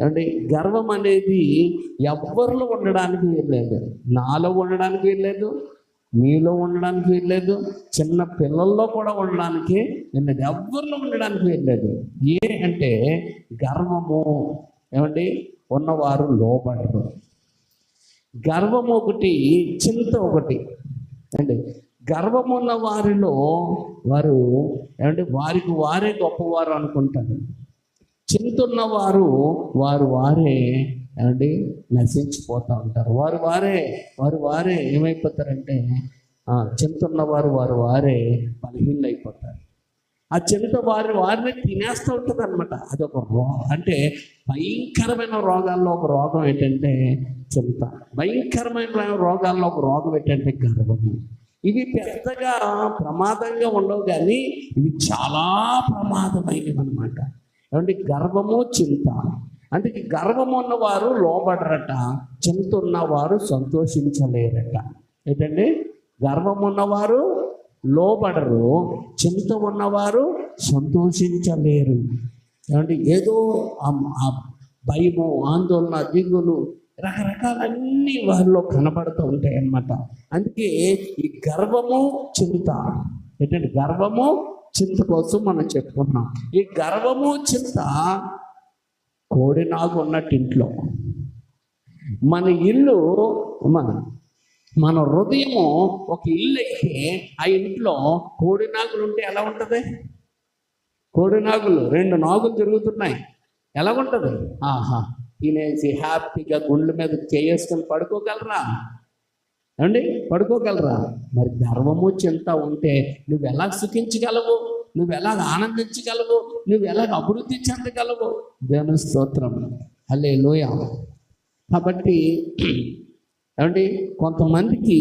ఏమంటే గర్వం అనేది ఎవరిలో ఉండడానికి వీల్లేదు. నాలో ఉండడానికి వీల్లేదు మీలో ఉండడానికి వీల్లేదు చిన్న పిల్లల్లో కూడా ఉండడానికి వీల్లేదు ఎవరిలో ఉండడానికి వీల్లేదు. ఏ అంటే గర్వము. ఏమండి? ఉన్నవారు లోబడరు. గర్వం ఒకటి చింత ఒకటి. అండి గర్వం ఉన్న వారిలో వారు ఏమంటే వారికి వారే గొప్పవారు అనుకుంటారు. చింతున్న వారు వారు. వారే ఏమండి? నశించిపోతూ ఉంటారు. వారు వారే. వారు వారే. ఏమైపోతారంటే చింతున్నవారు వారు వారు వారే బలహీనలు అయిపోతారు ఆ చింత వారి వారిని తినేస్తూ ఉంటుంది అనమాట అది ఒక రో అంటే భయంకరమైన రోగాల్లో ఒక రోగం ఏంటంటే చెంత భయంకరమైన రోగాల్లో ఒక రోగం ఏంటంటే గర్భం. ఇవి పెద్దగా ప్రమాదంగా ఉండవు కానీ ఇవి చాలా ప్రమాదమైనవి అనమాట ఏమంటే గర్వము చింత. అంటే ఈ గర్వం ఉన్నవారు లోబడరట చింత ఉన్నవారు సంతోషించలేరట. ఏంటండి? గర్వం ఉన్నవారు లోబడరు చింత ఉన్నవారు సంతోషించలేరు. ఏమంటే ఏదో ఆ- ఆ భయము ఆందోళన దిగులు రకరకాలన్నీ వారిలో కనబడుతూ ఉంటాయి అన్నమాట అందుకే ఈ గర్వము చింత. ఏంటంటే గర్వము చింత కోసం మనం చెప్పుకున్నాం. ఈ గర్వము చింత కోడినాగు ఉన్నట్టు ఇంట్లో. మన ఇల్లు మన మన హృదయము ఒక ఇల్లు అయితే ఆ ఇంట్లో కోడి నాగులు ఉంటే ఎలా ఉంటుంది? కోడి నాగులు రెండు నాగులు తిరుగుతున్నాయి. ఎలా ఉంటుంది? ఆహా తినేసి హ్యాపీగా గుండ్ల మీద చేసుకొని పడుకోగలరా? ఏమండి? పడుకోగలరా? మరి గర్వము చింత ఉంటే నువ్వు ఎలా సుఖించగలవు? నువ్వు ఎలా ఆనందించగలవు? నువ్వు ఎలా అభివృద్ధి చెందగలవు? దేవుని స్తోత్రం. అల్లే లోయ కాబట్టి ఏమండి? కొంతమందికి